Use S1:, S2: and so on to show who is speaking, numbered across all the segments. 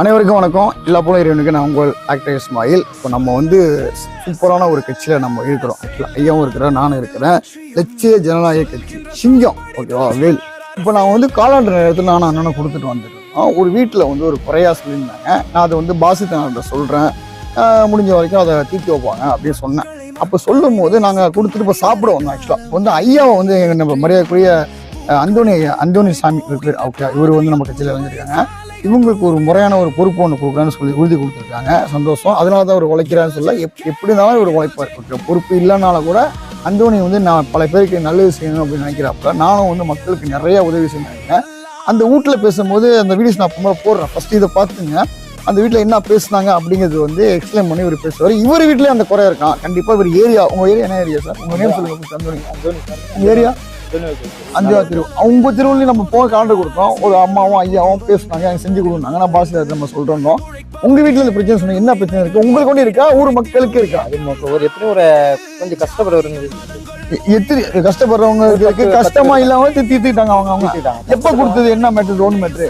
S1: அனைவருக்கும் வணக்கம். எல்லா போல இறைவனுக்கு நான் உங்கள் ஆக்டர் இஸ்மாயில். இப்போ நம்ம வந்து சூப்பரான ஒரு கட்சியில் நம்ம இருக்கிறோம். Actually, ஐயாவும் இருக்கிறேன் நானும் இருக்கிறேன். லட்சிய ஜனநாயக கட்சி சிங்கம். ஓகேவா வேல். இப்போ நான் வந்து காலாண்டு நேரத்தில் நானும் அண்ணனை கொடுத்துட்டு வந்துருக்கோம். ஒரு வீட்டில் வந்து ஒரு குறையா சொல்லியிருந்தாங்க. நான் அதை வந்து பாசித்தனார்கிட்ட சொல்கிறேன் முடிஞ்ச வரைக்கும் அதை தீர்த்து வைப்பாங்க அப்படின்னு சொன்னேன். அப்போ சொல்லும் போது நாங்கள் கொடுத்துட்டு இப்போ சாப்பிட வந்தோம் ஆக்சுவலாக வந்து ஐயாவை வந்து எங்கள் நம்ம மரியாதைக்குரிய அந்தோனி அந்தோனி சாமி இருக்கு ஓகே இவர் வந்து நம்ம கட்சியில் வந்துருக்காங்க இவங்களுக்கு ஒரு முறையான ஒரு பொறுப்பு ஒன்று கொடுக்குறான்னு சொல்லி உறுதி கொடுத்துருக்காங்க. சந்தோஷம். அதனால தான் அவர் உழைக்கிறான்னு சொல்ல எப் எப்படி இருந்தாலும் இவர் உழைப்பார். பொறுப்பு இல்லைனால கூட அந்தோணி வந்து நான் பல பேருக்கு நல்லது செய்யணும் அப்படின்னு நினைக்கிறப்ப நானும் வந்து மக்களுக்கு நிறைய உதவி செய்யணும் அந்த வீட்டில் பேசும்போது அந்த வீடியோஸ் நான் அப்போ போடுறேன். ஃபர்ஸ்ட் இதை பார்த்துங்க. அந்த வீட்டில் என்ன பேசுனாங்க அப்படிங்கிறது வந்து எக்ஸ்பிளைன் பண்ணி இவர் பேசுவார். இவர் வீட்லேயே அந்த குறை இருக்கான் கண்டிப்பாக இவர் ஏரியா உங்கள் ஏரியா என்ன ஏரியா சார்? உங்கள் நேம் சொல்லுங்க அந்தோணி உங்கள் ஏரியா? அஞ்சா தெரு. அவங்க தெருவுலையும் நம்ம போக காண்டர் கொடுத்தோம். ஒரு அம்மாவும் ஐயாவும் பேசுனாங்க எனக்கு செஞ்சு கொடுத்தாங்க நான் பாசிதார் நம்ம சொல்றோம் உங்க வீட்டுல இந்த பிரச்சனை சொன்னீங்க. என்ன பிரச்சனை இருக்கு? உங்களுக்கு ஒண்ணு இருக்கா? ஊர் மக்களுக்கு இருக்கா?
S2: அது ஒரு எப்படி ஒரு கொஞ்சம் கஷ்டப்படுறவங்க
S1: எ- எத்தனை கஷ்டப்படுறவங்க இருக்கு கஷ்டமா இல்லாம தி- தீர்த்துக்கிட்டாங்க அவங்க அவங்க. எப்ப கொடுத்தது? என்ன மேட்ரு லோன் மேட்ரு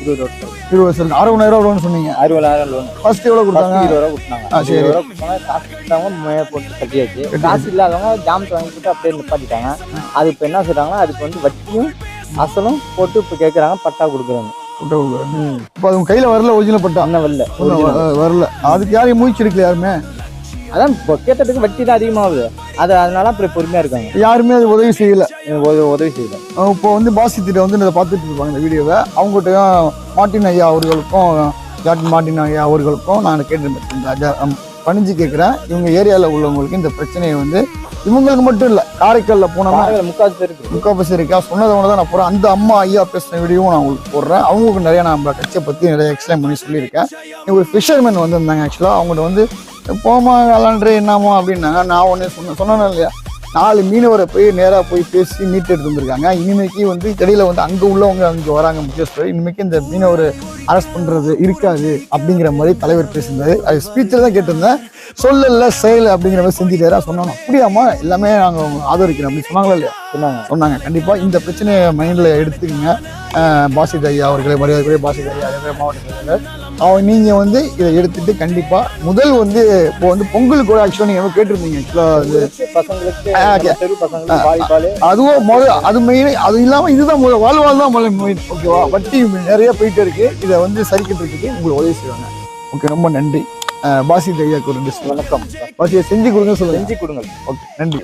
S2: இருபது வருஷம்
S1: அறுபதாயிரம் ரூபா லோன் சொன்னீங்க.
S2: அறுபதாயிரம் லோன்
S1: ஃபர்ஸ்ட் எவ்வளவு கொடுத்தாங்க?
S2: இருபது ரூபா கொடுத்தாங்க.
S1: சரி.
S2: காசு கொடுத்தவங்க மே போட்டு கட்டியாச்சு. காசு இல்லாதவங்க ஜாமத்தை வாங்கி போட்டு அப்படியே நிப்பாட்டிட்டாங்க. அது இப்போ என்ன செய்றாங்கன்னா அதுக்கு வந்து வட்டியும் அசலும் போட்டு இப்போ கேட்குறாங்க பட்டா கொடுக்குறாங்க.
S1: இப்ப அது உங்க கையில வரல ஒரிஜினல் பட்டா?
S2: வரல.
S1: அதுக்கு யாரையும் மூச்சு எடுக்கல யாருமே?
S2: அதான் இப்போ கேட்டதுக்கு வட்டி தான் அதிகமாகுது. அது அதனால அப்படி பொறுமையா இருக்காங்க.
S1: யாருமே அது உதவி செய்யல.
S2: உதவி செய்யல.
S1: இப்போ வந்து பாசித்திட்ட வந்து இதை பார்த்துட்டு இருப்பாங்க இந்த வீடியோவை. அவங்ககிட்டயும் மார்ட்டின் ஐயா அவர்களுக்கும் ஜார்ஜ் மார்ட்டின் ஐயா அவர்களுக்கும் நான் கேட்டு பணிஞ்சு கேட்குறேன். இவங்க ஏரியாவில் உள்ளவங்களுக்கு இந்த பிரச்சனையை வந்து இவங்களுக்கு மட்டும் இல்லை காரைக்காலில் போனோம்னா
S2: பாருங்க முக்காசு இருக்கு
S1: முக்கால்வாசி இருக்கா? சொன்னதை ஒன்று தான் நான் போகிறேன் அந்த அம்மா ஐயா பேசின வீடியோவும் நான் உங்களுக்கு போடுறேன். அவங்களுக்கு நிறைய நான் கட்சியை பற்றி நிறைய எக்ஸ்பிளைன் பண்ணி சொல்லியிருக்கேன். ஒரு ஃபிஷர்மேன் வந்திருந்தாங்க ஆக்சுவலாக அவங்கள்ட்ட வந்து போமா விளாண்டு என்னமோ அப்படின்னாங்க நான் ஒன்று சொன்ன சொன்னேன் இல்லையா? நாலு மீனவரை போய் நேராக போய் பேசி மீட் எடுத்து வந்திருக்காங்க. இனிமேக்கு வந்து இடையில வந்து அங்கே உள்ளவங்க அங்கே வராங்க முக்கியஸ்தர். இனிமேக்கு இந்த மீனவர் அரெஸ்ட் பண்ணுறது இருக்காது அப்படிங்கிற மாதிரி தலைவர் பேசியிருந்தாரு. அது ஸ்பீச்சில் தான் கேட்டிருந்தேன். சொல்லல செயல் அப்படிங்கிற மாதிரி செஞ்சுட்டாரா. சொன்னோம். அப்படியாமா எல்லாமே நாங்கள் ஆதரிக்கிறோம் அப்படின்னு சொன்னாங்களா இல்லையா?
S2: சொன்னாங்க.
S1: சொன்னாங்க. கண்டிப்பாக இந்த பிரச்சனையை மைண்டில் எடுத்துக்கங்க. பாசித் ஐயா அவர்களே மரியாதைக்குரிய பாசித் ஐயா அதே மாதிரி மாவட்ட செயலாளர் அவங்க நீங்கள் வந்து இதை எடுத்துட்டு கண்டிப்பாக முதல் வந்து இப்போ வந்து பொங்கலுக்கு கூட ஆக்சுவலாக நீங்கள் கேட்டிருந்தீங்க. ஆக்சுவலாக அதுவும் முதல் அது மெயின் அது இல்லாமல் இதுதான் முதல் வாழ்வாள் தான் மெயின் ஓகேவா வட்டி நிறைய போயிட்டே இருக்கு. இதை வந்து சரி கட்டுறதுக்கு உங்களுக்கு உதவி செய்வாங்க. ஓகே ரொம்ப நன்றி. பாசித் ஐயாக்கு ஒரு
S2: வணக்கம்.
S1: பாசியை செஞ்சு கொடுங்க சொல்லுங்க.
S2: செஞ்சு கொடுங்க.
S1: ஓகே நன்றி.